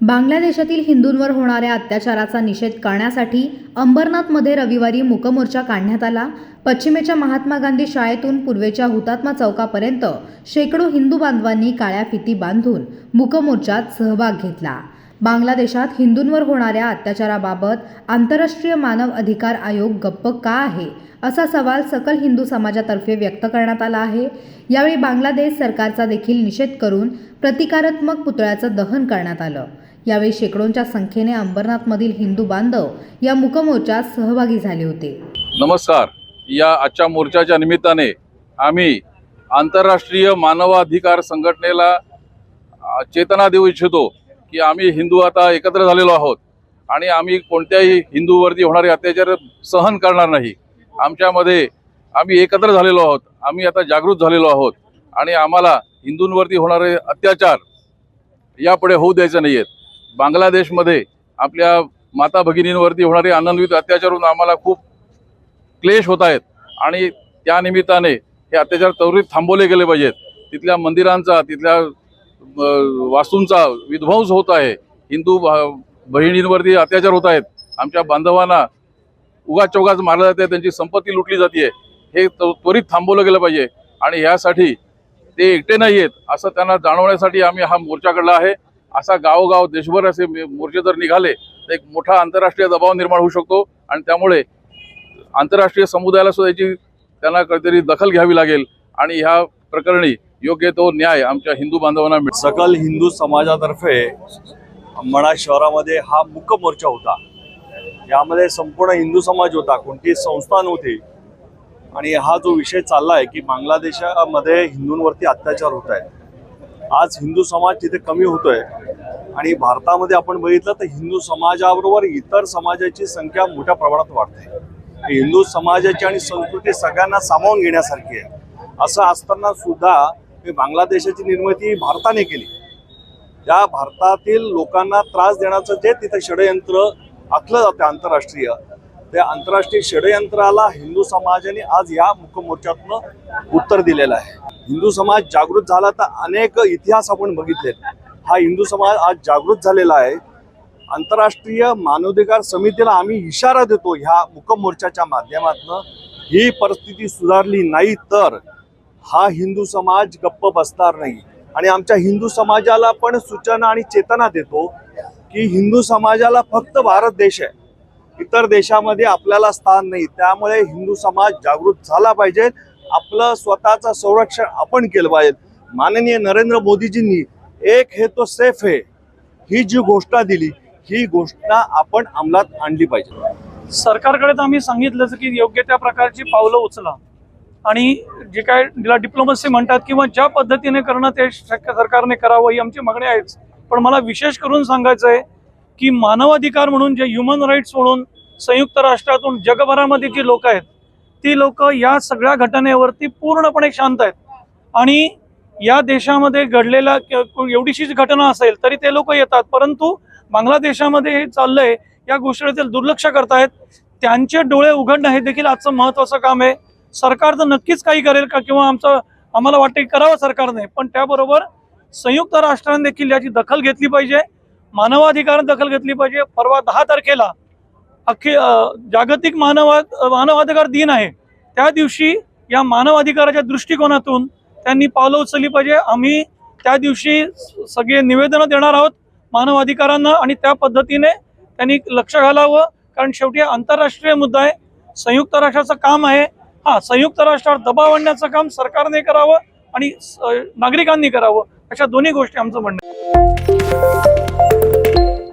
बांगलादेशातील हिंदूंवर होणाऱ्या अत्याचाराचा निषेध करण्यासाठी अंबरनाथमध्ये रविवारी मुकमोर्चा काढण्यात आला. पश्चिमेच्या महात्मा गांधी शाळेतून पूर्वेच्या हुतात्मा चौकापर्यंत शेकडो हिंदू बांधवांनी काळ्या फिती बांधून मुकमोर्चात सहभाग घेतला. बांगलादेशात हिंदूंवर होणाऱ्या अत्याचाराबाबत आंतरराष्ट्रीय मानव अधिकार आयोग गप्प का आहे? असा सवाल सकल हिंदू समाजातर्फे व्यक्त करण्यात आला आहे. यावेळी बांगलादेश सरकारचा देखील निषेध करून प्रतिकारात्मक पुतळ्याचं दहन करण्यात आलं. यावेळी शेकडोंच्या संख्येने अंबरनाथमधील हिंदू बांधव या मुकमोर्चात सहभागी झाले होते. नमस्कार. या आजच्या मोर्चाच्या निमित्ताने आम्ही आंतरराष्ट्रीय मानवाधिकार संघटनेला चेतना देऊ इच्छितो की आम्ही हिंदू आता एकत्र झालेलो आहोत आणि आम्ही कोणत्याही हिंदूवरती होणारे अत्याचार सहन करणार नाही. आमच्यामध्ये आम्ही एकत्र झालेलो आहोत. आम्ही आता जागृत झालेलो आहोत. आणि आम्हाला हिंदूंवरती होणारे अत्याचार यापुढे होऊ द्यायचे नाही आहेत बांगलादेशमध्ये आपल्या माता भगिनींवरती होणारे आनंदवित अत्याचारून आम्हाला खूप क्लेश होत आहेत. आणि त्यानिमित्ताने हे अत्याचार त्वरित थांबवले गेले पाहिजेत. तिथल्या मंदिरांचा तिथल्या वास्तूंचा विध्वंस होत आहे. हिंदू भ- बहिणींवरती अत्याचार होत आहेत. आमच्या बांधवांना उगाच चौगाच मारलं जाते त्यांची संपत्ती लुटली जाते हे त्वरित थांबवलं गेलं पाहिजे. आणि ह्यासाठी ते एकटे नाही आहेत असं त्यांना जाणवण्यासाठी आम्ही हा मोर्चा काढला आहे. असा गावोगाव देशभर असे मोर्चे जर निघाले तर एक मोठा आंतरराष्ट्रीय दबाव निर्माण होऊ शकतो. आणि त्यामुळे आंतरराष्ट्रीय समुदायाला सुद्धा याची त्यांना काहीतरी दखल घ्यावी लागेल. आणि ह्या प्रकरणी योग्य तो न्याय आमच्या हिंदू बांधवांना मिळेल. सकल हिंदू समाजातर्फे मणा शहरामध्ये हा मुख्य मोर्चा होता. यामध्ये संपूर्ण हिंदू समाज होता कोणती संस्था नव्हती. आणि हा जो विषय चालला आहे की बांगलादेशामध्ये हिंदूंवरती अत्याचार होत आहेत. आज हिंदू समाज तिथे कमी होतोय. आणि भारतामध्ये आपण बघितलं तर हिंदू समाजाबरोबर इतर समाजाची संख्या मोठ्या प्रमाणात वाढते. हिंदू समाजाची आणि संस्कृती सगळ्यांना सामावून घेण्यासारखी आहे. असं असताना सुद्धा बांगलादेशाची निर्मिती भारताने केली. त्या भारतातील लोकांना त्रास देण्याचं जे तिथे षडयंत्र आखलं जातं आंतरराष्ट्रीय. त्या आंतरराष्ट्रीय षडयंत्राला हिंदू समाजाने आज या मुखमोर्चातून उत्तर दिलेलं आहे. हिंदू समाज जागृत झाला तर अनेक इतिहास आपण बघितले हा हिंदू समाज आज जागृत झालेला आहे. आंतरराष्ट्रीय मानवाधिकार समितीला आम्ही इशारा देतो ह्या मुकमोर्चाच्या माध्यमातून. ही परिस्थिती सुधारली नाही तर हा हिंदू समाज गप्प बसणार नाही. आणि आमच्या हिंदू समाजाला पण सूचना आणि चेतना देतो. की हिंदू समाजाला फक्त भारत देश आहे. इतर देशामध्ये आपल्याला स्थान नाही. त्यामुळे हिंदू समाज जागृत झाला पाहिजे. आपलं स्वतःचं संरक्षण आपण केलं पाहिजे. माननीय नरेंद्र मोदीजींनी एक हे तो सेफ आहे. ही जी घोषणा दिली ही घोषणा आपण अंमलात आणली पाहिजे. सरकारकडे तर आम्ही सांगितलंच की योग्य त्या प्रकारची पावलं उचला. आणि जे काय डिप्लोमसी म्हणतात किंवा ज्या पद्धतीने करणं ते शक्य सरकारने करावं ही आमची मागणी आहेच. पण मला विशेष करून सांगायचं आहे की मानवाधिकार म्हणून जे ह्युमन राईट्स म्हणून संयुक्त राष्ट्रातून जगभरामध्ये जी लोक आहेत ती लोक या सगळ्या घटनेवरती पूर्णपणे शांत आहेत. आणि या देशामध्ये घडलेला एवढीशीच घटना असेल तरी ते लोक येतात परंतु बांगलादेशामध्ये हे चाललंय या गोष्टीतील दुर्लक्ष करतायत. त्यांचे डोळे उघडणं हे देखील आजचं महत्वाचं काम आहे. सरकार तर नक्कीच काही करेल का किंवा आमचं आम्हाला वाटतं की करावं सरकारने पण त्याबरोबर संयुक्त राष्ट्राने देखील याची दखल घेतली पाहिजे. मानवाधिकाराने दखल घेतली पाहिजे. परवा दहा तारखेला अख्खे जागतिक मानवा मानवाधिकार दिन आहे. त्या दिवशी या मानवाधिकाराच्या दृष्टिकोनातून त्यांनी पावलं उचलली पाहिजे. आम्ही त्या दिवशी सगळे निवेदनं देणार आहोत मानवाधिकारांना आणि त्या पद्धतीने त्यांनी लक्ष घालावं. कारण शेवटी आंतरराष्ट्रीय मुद्दा आहे. संयुक्त राष्ट्राचं काम आहे. हा संयुक्त राष्ट्रावर दबाव आणण्याचं काम सरकारने करावं आणि नागरिकांनी करावं. अशा दोन्ही गोष्टी आमचं म्हणणं